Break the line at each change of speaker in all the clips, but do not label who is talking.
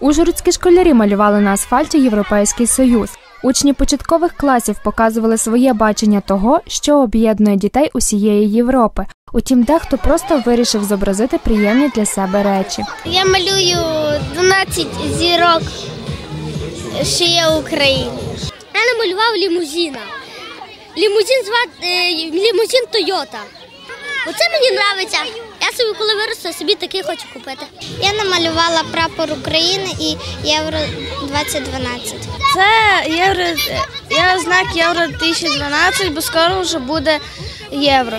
Ужгородські школярі малювали на асфальті Європейський Союз. Учні початкових класів показували своє бачення того, що об'єднує дітей усієї Європи. Утім, дехто просто вирішив зобразити приємні для себе речі.
Я малюю 12 зірок, що є в Україні. Я намалював лімузина. Лімузин звати лімузин Тойота. Оце мені подобається. Я собі, коли виросту, собі такий хочу купити. Я намалювала прапор України і Євро 2012.
Це євро, я знак Євро 2012, бо скоро вже буде євро.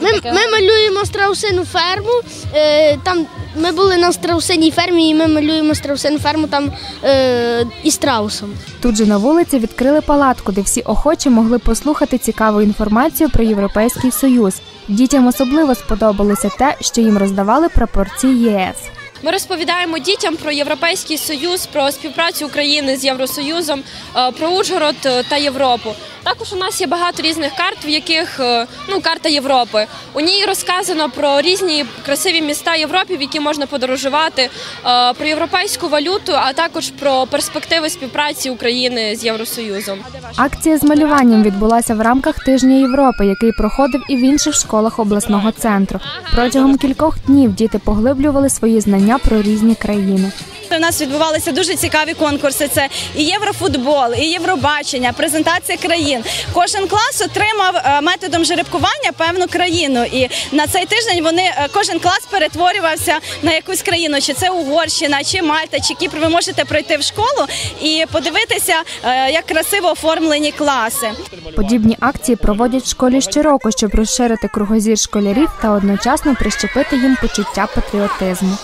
Ми, ми малюємо страусину ферму. Е, там ми були на страусиній фермі, і ми малюємо страусину ферму там е, із страусом.
Тут же на вулиці відкрили палатку, де всі охочі могли послухати цікаву інформацію про Європейський Союз. Дітям особливо сподобалося те, що їм роздавали прапорці ЄС.
Ми розповідаємо дітям про Європейський Союз, про співпрацю України з Євросоюзом, е, про Ужгород е, та Європу. Також у нас є багато різних карт, в яких е, ну карта Європи. У ній розказано про різні красиві міста Європи, в які можна подорожувати, про європейську валюту, а також про перспективи співпраці України з Євросоюзом.
Акція з малюванням відбулася в рамках тижня Європи, який проходив і в інших школах обласного центру. Протягом кількох днів діти поглиблювали свої знання про різні країни.
У нас відбувалися дуже цікаві конкурси. Це і єврофутбол, і євробачення, презентація країн. Кожен клас отримав е, методом жеребкування певну країну. І на цей тиждень вони е, кожен клас перетворювався на якусь країну, чи це Угорщина, чи Мальта, чи Кіпр. Ви можете пройти в школу і подивитися, е, як красиво оформлені класи.
Подібні акції проводять в школі щороку, щоб розширити кругозір школярів та одночасно прищепити їм почуття патріотизму.